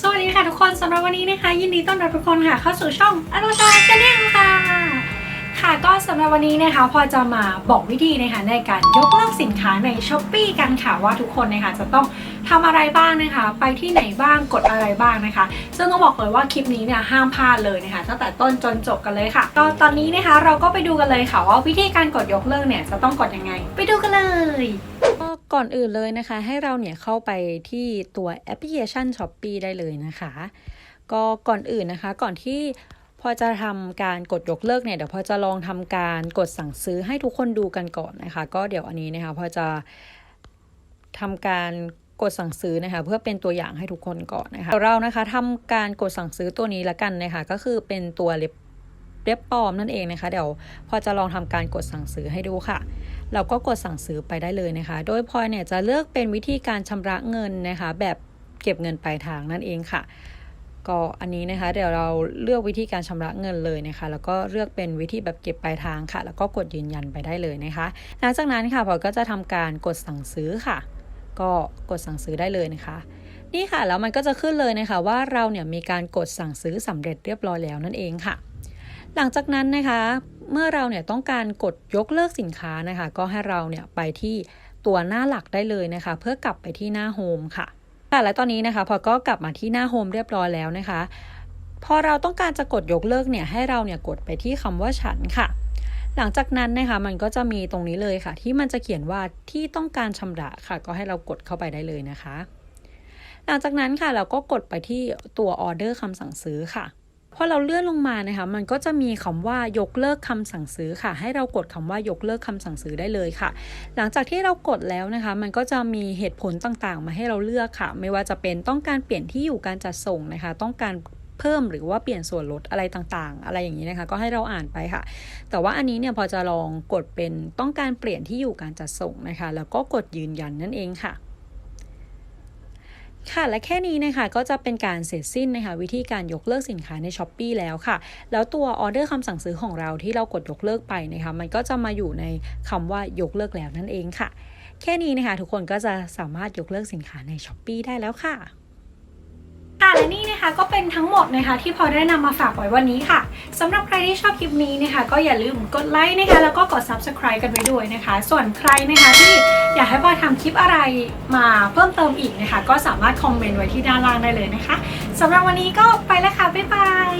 สวัสดีค่ะทุกคนสำหรับวันนี้นะคะ ยินดีต้อนรับทุกคนค่ะเข้าสู่ช่องอนุชาชาแนลค่ะค่ะ สำหรับวันนี้นะคะพอจะมาบอกวิธีนะคะในการยกเลิกสินค้าในช้อปปีกันค่ะว่าทุกคนนะคะจะต้องทำอะไรบ้างนะคะ ไปที่ไหนบ้างกดอะไรบ้างนะคะ ซึ่งต้องบอกเลยว่าคลิปนี้เนี่ยห้ามพลาดเลยนะคะตั้งแต่ต้นจนจบกันเลยค่ะก็ตอนนี้นะคะเราก็ไปดูกันเลยค่ะว่าวิธีการกดยกเลิกเนี่ยจะต้องกดยังไง ไปดูกันเลยก็ก่อนอื่นเลยนะคะ ให้เราเนี่ยเข้าไปที่ตัวแอปพลิเคชัน s h อ p e e ได้เลยนะคะ ก็ก่อนอื่นนะคะ ก่อนที่ พอจะทำการกดยกเลิกเนี่ยเดี๋ยวพอจะลองทำการกดสั่งซื้อให้ทุกคนดูกันก่อนนะคะ ก็เดี๋ยวอันนี้นะคะพอจะทำการกดสั่งซื้อนะคะเพื่อเป็นตัวอย่างให้ทุกคนก่อนนะคะเรานะคะทำการกดสั่งซื้อตัวนี้ละกันนะคะก็คือเป็นตัวเล็บเล็บปลอมนั่นเองนะคะ เดี๋ยวพอจะลองทำการกดสั่งซื้อให้ดูค่ะ เราก็กดสั่งซื้อไปได้เลยนะคะ โดยพลอยเนี่ยจะเลือกเป็นวิธีการชำระเงินนะคะ แบบเก็บเงินปลายทางนั่นเองค่ะ ก็อันนี้นะคะเดี๋ยวเราเลือกวิธีการชำระเงินเลยนะคะ แล้วก็เลือกเป็นวิธีแบบเก็บปลายทางค่ะ แล้วก็กดยืนยันไปได้เลยนะคะหลังจากนั้นค่ะพอก็จะทำการกดสั่งซื้อค่ะ ก็กดสั่งซื้อได้เลยนะคะนี่ค่ะแล้วมันก็จะขึ้นเลยนะคะว่าเราเนี่ยมีการกดสั่งซื้อสำเร็จเรียบร้อยแล้วนั่นเองค่ะ หลังจากนั้นนะคะ เมื่อเราเนี่ยต้องการกดยกเลิกสินค้านะคะ ก็ให้เราเนี่ยไปที่ตัวหน้าหลักได้เลยนะคะ เพื่อกลับไปที่หน้าโฮมค่ะ ค่ะและตอนนี้นะคะพอก็กลับมาที่หน้าโฮมเรียบร้อยแล้วนะคะ พอเราต้องการจะกดยกเลิกเนี่ยให้เราเนี่ยกดไปที่คำว่าฉันค่ะ หลังจากนั้นนะคะมันก็จะมีตรงนี้เลยค่ะ ที่มันจะเขียนว่าที่ต้องการชำระค่ะ ก็ให้เรากดเข้าไปได้เลยนะคะ หลังจากนั้นค่ะเราก็กดไปที่ตัวออเดอร์คำสั่งซื้อค่ะ พอเราเลื่อนลงมานะคะ มันก็จะมีคำว่ายกเลิกคำสั่งซื้อค่ะ ให้เรากดคำว่ายกเลิกคำสั่งซื้อได้เลยค่ะ หลังจากที่เรากดแล้วนะคะ มันก็จะมีเหตุผลต่างๆ มาให้เราเลือกค่ะ ไม่ว่าจะเป็นต้องการเปลี่ยนที่อยู่การจัดส่งนะคะ ต้องการเพิ่มหรือว่าเปลี่ยนส่วนลดอะไรต่างๆ อะไรอย่างนี้นะคะ ก็ให้เราอ่านไปค่ะ แต่ว่าอันนี้เนี่ยพอจะลองกดเป็นต้องการเปลี่ยนที่อยู่การจัดส่งนะคะ แล้วก็กดยืนยันนั่นเองค่ะ ค่ะและแค่นี้นะคะก็จะเป็นการเสร็จสิ้นนะคะวิธีการยกเลิกสินค้าใน s h อ p e e แล้วค่ะ แล้วตัวออเดอร์คำสั่งซื้อของเราที่เรากดยกเลิกไปนะคะมันก็จะมาอยู่ในคำว่ายกเลิกแล้วนั่นเองค่ะ แค่นี้นะคะทุกคนก็จะสามารถยกเลิกสินค้าใน s h อ p e e ได้แล้วค่ะค่ะและ นะคะก็เป็นทั้งหมดนะคะที่พอได้นำมาฝากไว้วันนี้ค่ะสำหรับใครที่ชอบคลิปนี้นะคะ ก็อย่าลืมกดไลค์นะคะแล้วก็กด subscribe กันไว้ด้วยนะคะ ส่วนใครนะคะที่อยากให้พอทำคลิปอะไรมาเพิ่มเติมอีกนะคะ ก็สามารถคอมเมนต์ไว้ที่ด้านล่างได้เลยนะคะสำหรับวันนี้ก็ไปแล้วค่ะบ๊ายบาย